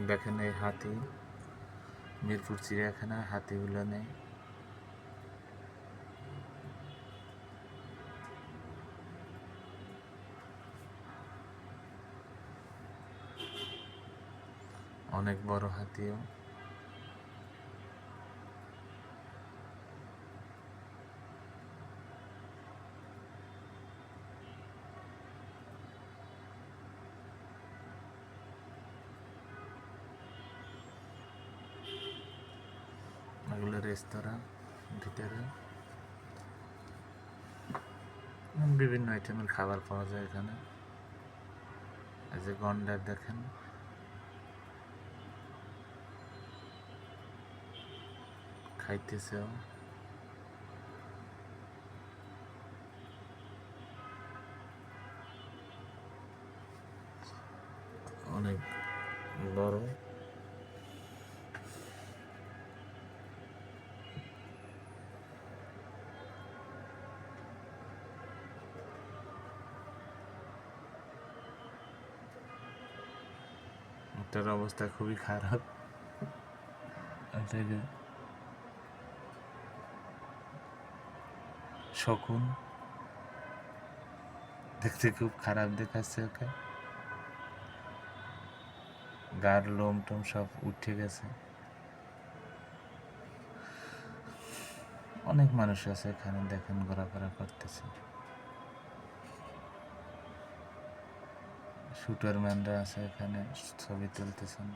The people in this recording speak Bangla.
দেখেন এই হাতি মিরপুর চিড়িয়াখানায় হাতিগুলো নেই অনেক বড় হাতিও। এগুলো রেস্তোরাঁ ভিতরে বিভিন্ন আইটেমের খাবার পাওয়া যায় এখানে। যে গন্ডার দেখেন। খাইতেছেও। অনেক বড়। এটার অবস্থা খুবই খারাপ। শকুন দেখতে খুব খারাপ দেখাচ্ছে ওকে। গার, লোম টোম সব উঠে গেছে। অনেক মানুষ আছে এখানে দেখেন, ঘোরাফেরা করতেছে। শুটারম্যানরা আছে এখানে ছবি তুলতেছেন।